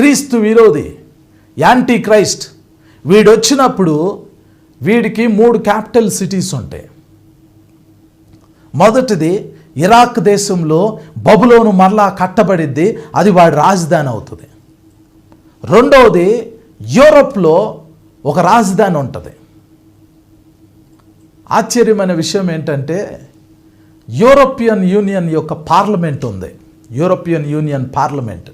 క్రీస్తు విరోధి anti Christ వీడొచ్చినప్పుడు వీడికి మూడు క్యాపిటల్ సిటీస్ ఉంటాయి మొదటిది ఇరాక్ దేశంలో బబులోను మరలా కట్టబడిద్ది అది వాడి రాజధాని అవుతుంది. రెండవది యూరోప్లో ఒక రాజధాని ఉంటుంది. ఆశ్చర్యమైన విషయం ఏంటంటే యూరోపియన్ యూనియన్ యొక్క పార్లమెంట్ ఉంది. European union parliament.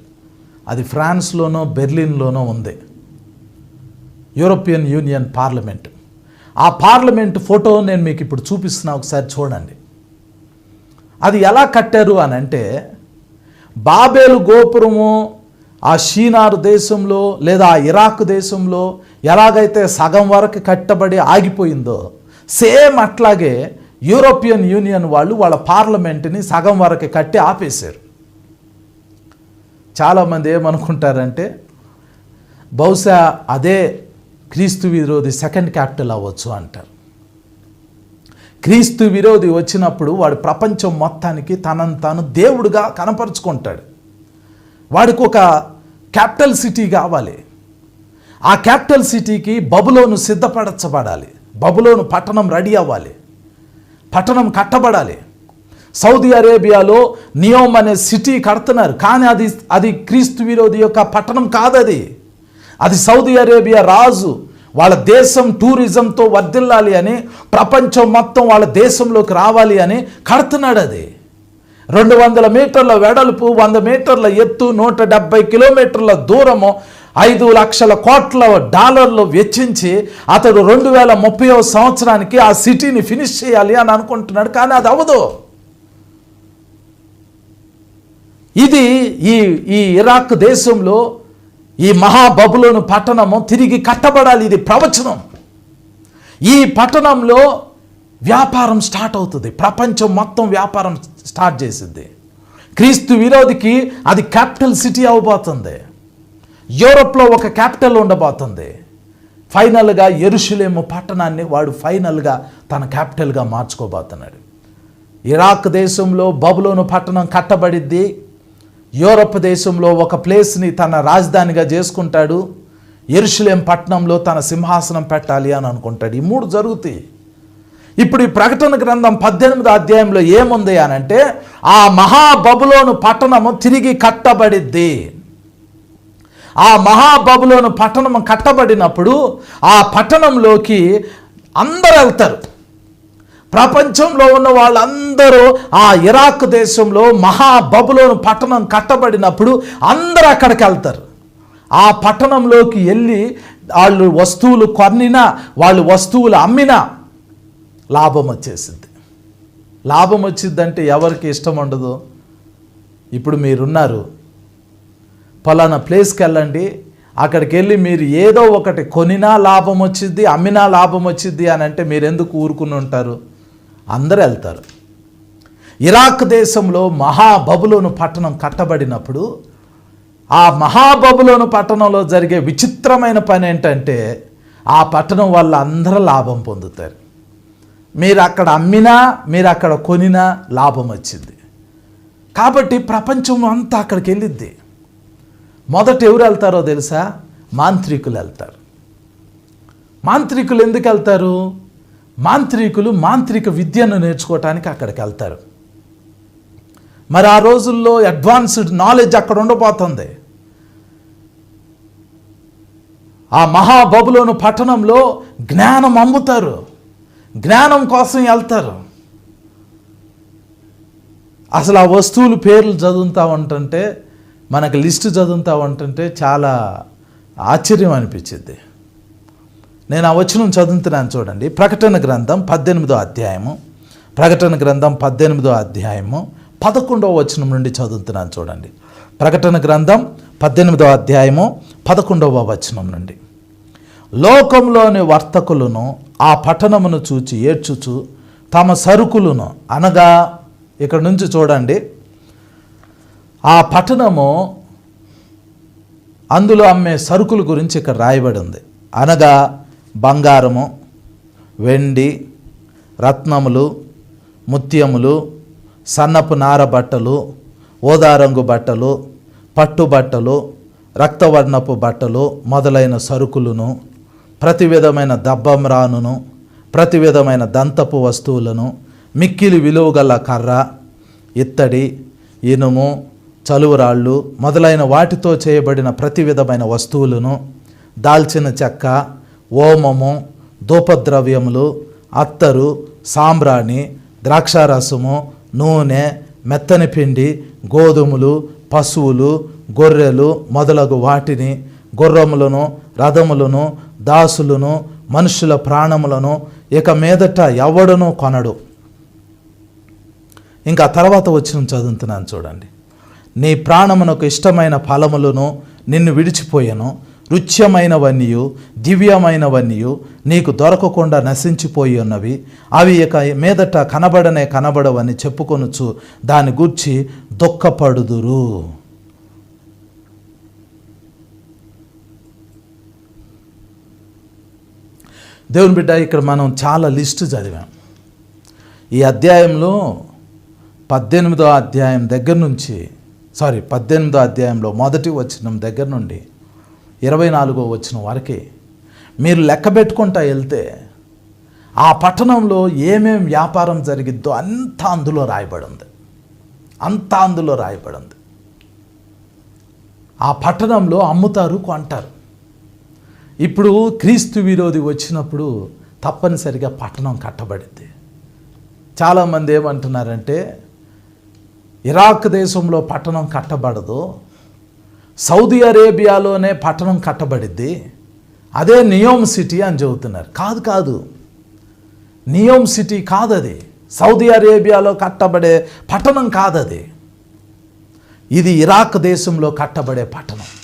అది ఫ్రాన్స్లోనో బెర్లిన్లోనో ఉంది. European union parliament. ఆ పార్లమెంట్ ఫోటో నేను మీకు ఇప్పుడు చూపిస్తున్నా ఒకసారి చూడండి. అది ఎలా కట్టారు అని అంటే బాబేలు గోపురము ఆ షీనారు దేశంలో లేదా ఆ ఇరాక్ దేశంలో ఎలాగైతే సగం వరకు కట్టబడి ఆగిపోయిందో సేమ్ అట్లాగే యూరోపియన్ యూనియన్ వాళ్ళు వాళ్ళ పార్లమెంట్ని సగం వరకు కట్టి ఆపేశారు. చాలామంది ఏమనుకుంటారంటే బహుశా అదే క్రీస్తు విరోధి సెకండ్ క్యాపిటల్ అవ్వచ్చు అంటారు. క్రీస్తు విరోధి వచ్చినప్పుడు వాడు ప్రపంచం మొత్తానికి తనను తాను దేవుడుగా కనపరుచుకుంటాడు. వాడికి ఒక క్యాపిటల్ సిటీ కావాలి. ఆ క్యాపిటల్ సిటీకి బబులోను సిద్ధపడచబడాలి బబులోను పట్టణం రెడీ అవ్వాలి. పట్టణం కట్టబడాలి. సౌదీ అరేబియాలో నియోమ్ అనే సిటీ కడుతున్నారు. కానీ అది అది క్రీస్తు విరోధి యొక్క పట్టణం కాదది అది. సౌదీ అరేబియా రాజు వాళ్ళ దేశం టూరిజంతో వర్ధిల్లాలి అని ప్రపంచం మొత్తం వాళ్ళ దేశంలోకి రావాలి అని కడుతున్నాడు అది. రెండు వందల మీటర్ల వెడల్పు వంద మీటర్ల ఎత్తు నూట డెబ్బై కిలోమీటర్ల దూరము ఐదు లక్షల కోట్ల డాలర్లు వెచ్చించి అతడు రెండు వేల ముప్పై సంవత్సరానికి ఆ సిటీని ఫినిష్ చేయాలి అని అనుకుంటున్నాడు. కానీ అది అవ్వదు ఇది ఈ ఈ ఇరాక్ దేశంలో ఈ మహాబబులోను పట్టణము తిరిగి కట్టబడాలి ఇది ప్రవచనం. ఈ పట్టణంలో వ్యాపారం స్టార్ట్ అవుతుంది ప్రపంచం మొత్తం వ్యాపారం స్టార్ట్ చేసింది క్రీస్తు విరోధికి అది క్యాపిటల్ సిటీ అవబోతుంది యూరోప్లో ఒక క్యాపిటల్ ఉండబోతుంది. ఫైనల్గా ఎరుషులేము పట్టణాన్ని వాడు ఫైనల్గా తన క్యాపిటల్గా మార్చుకోబోతున్నాడు. ఇరాక్ దేశంలో బబులోను పట్టణం కట్టబడిద్ది యూరప్ దేశంలో ఒక ప్లేస్ని తన రాజధానిగా చేసుకుంటాడు. ఎరుషులేం పట్టణంలో తన సింహాసనం పెట్టాలి అని అనుకుంటాడు. ఈ మూడు జరుగుతాయి. ఇప్పుడు ఈ ప్రకటన గ్రంథం పద్దెనిమిది అధ్యాయంలో ఏముంది అని అంటే ఆ మహాబబులోను పట్టణము తిరిగి కట్టబడిద్ది. ఆ మహాబబులోను పట్టణం కట్టబడినప్పుడు ఆ పట్టణంలోకి అందరు వెళ్తారు. ప్రపంచంలో ఉన్న వాళ్ళందరూ ఆ ఇరాక్ దేశంలో మహాబబులోను పట్టణం కట్టబడినప్పుడు అందరూ అక్కడికి వెళ్తారు. ఆ పట్టణంలోకి వెళ్ళి వాళ్ళు వస్తువులు కొన్నినా వాళ్ళు వస్తువులు అమ్మినా లాభం వచ్చేసింది. లాభం వచ్చిందంటే ఎవరికి ఇష్టం ఉండదు? ఇప్పుడు మీరున్నారు. పలానా ప్లేస్కి వెళ్ళండి. అక్కడికి వెళ్ళి మీరు ఏదో ఒకటి కొనినా లాభం వచ్చింది అమ్మినా లాభం వచ్చింది అని అంటే మీరు ఎందుకు ఊరుకుని ఉంటారు? అందరూ వెళ్తారు. ఇరాక్ దేశంలో మహాబబులోను పట్టణం కట్టబడినప్పుడు ఆ మహాబబులోను పట్టణంలో జరిగే విచిత్రమైన పని ఏంటంటే ఆ పట్టణం వల్ల అందరూ లాభం పొందుతారు. మీరు అక్కడ అమ్మినా మీరు అక్కడ కొనినా లాభం వచ్చింది. కాబట్టి ప్రపంచం అంతా అక్కడికి వెళ్ళిద్ది. మొదట ఎవరు వెళ్తారో తెలుసా? మాంత్రికులు వెళ్తారు. మాంత్రికులు ఎందుకు వెళ్తారు? మాంత్రికులు మాంత్రిక విద్యను నేర్చుకోవటానికి అక్కడికి వెళ్తారు. మరి ఆ రోజుల్లో అడ్వాన్స్డ్ నాలెడ్జ్ అక్కడ ఉండబోతుంది. ఆ మహాబబులోను పట్టణంలో జ్ఞానం అమ్ముతారు. జ్ఞానం కోసం వెళ్తారు. అసలు ఆ వస్తువులు పేర్లు చదువుతా ఉంటుంటే మనకు లిస్టు చదువుతా ఉంటుంటే చాలా ఆశ్చర్యం అనిపించింది. నేను ఆ వచనం చదువుతున్నాను చూడండి. ప్రకటన గ్రంథం పద్దెనిమిదో అధ్యాయము. ప్రకటన గ్రంథం పద్దెనిమిదో అధ్యాయము. పదకొండవ వచనం నుండి చదువుతున్నాను చూడండి. ప్రకటన గ్రంథం పద్దెనిమిదో అధ్యాయము పదకొండవ వచనం నుండి. లోకంలోని వర్తకులను ఆ పట్టణమును చూచి ఏడ్చుచు తమ సరుకులను అనగా ఇక్కడ నుంచి చూడండి. ఆ పట్టణము అందులో అమ్మే సరుకుల గురించి ఇక్కడ రాయబడి ఉంది. అనగా బంగారము వెండి రత్నములు ముత్యములు సన్నపు నార బట్టలు ఓదారంగు బట్టలు పట్టు బట్టలు రక్తవర్ణపు బట్టలు మొదలైన సరుకులను ప్రతి విధమైన దబ్బమ్రానును ప్రతి విధమైన దంతపు వస్తువులను మిక్కిలి విలువగల కర్ర ఇత్తడి ఇనుము చలువరాళ్ళు మొదలైన వాటితో చేయబడిన ప్రతి విధమైన వస్తువులను దాల్చిన చెక్క ఓమము ధూపద్రవ్యములు అత్తరు సాంబ్రాణి ద్రాక్షారసము నూనె మెత్తని పిండి గోధుమలు పశువులు గొర్రెలు మొదలగు వాటిని గుర్రములను రథములను దాసులను మనుషుల ప్రాణములను ఇక మీదట ఎవడనూ కొనడు. ఇంకా తర్వాత వచ్చిన చదువుతున్నాను చూడండి. నీ ప్రాణమునకు ఇష్టమైన ఫలములను నిన్ను విడిచిపోయాను. రుచ్యమైనవన్నీయు దివ్యమైనవన్నీయు నీకు దొరకకుండా నశించిపోయి ఉన్నవి. అవి ఇక మీదట కనబడనే కనబడవని చెప్పుకొనుచు దాని గూర్చి దుఃఖపడుదురు. దేవుని బిడ్డ ఇక్కడ మనం చాలా లిస్టు చదివాం. ఈ అధ్యాయంలో పద్దెనిమిదో అధ్యాయం దగ్గర నుంచి సారీ పద్దెనిమిదో అధ్యాయంలో మొదటి వచ్చిన దగ్గర నుండి ఇరవై నాలుగో వచ్చిన వరకే మీరు లెక్క పెట్టుకుంటా వెళ్తే ఆ పట్టణంలో ఏమేం వ్యాపారం జరిగిద్దో అంతా అందులో రాయబడింది. అంతా అందులో రాయబడింది. ఆ పట్టణంలో అమ్ముతారు కొంటారు. ఇప్పుడు క్రీస్తు విరోధి వచ్చినప్పుడు తప్పనిసరిగా పట్టణం కట్టబడింది. చాలామంది ఏమంటున్నారంటే ఇరాక్ దేశంలో పట్టణం కట్టబడదు సౌదీ అరేబియాలోనే పట్టణం కట్టబడిద్ది అదే నియోమ్ సిటీ అని చెబుతున్నారు. కాదు కాదు. నియోమ్ సిటీ కాదది. సౌదీ అరేబియాలో కట్టబడే పట్టణం కాదది. ఇది ఇరాక్ దేశంలో కట్టబడే పట్టణం.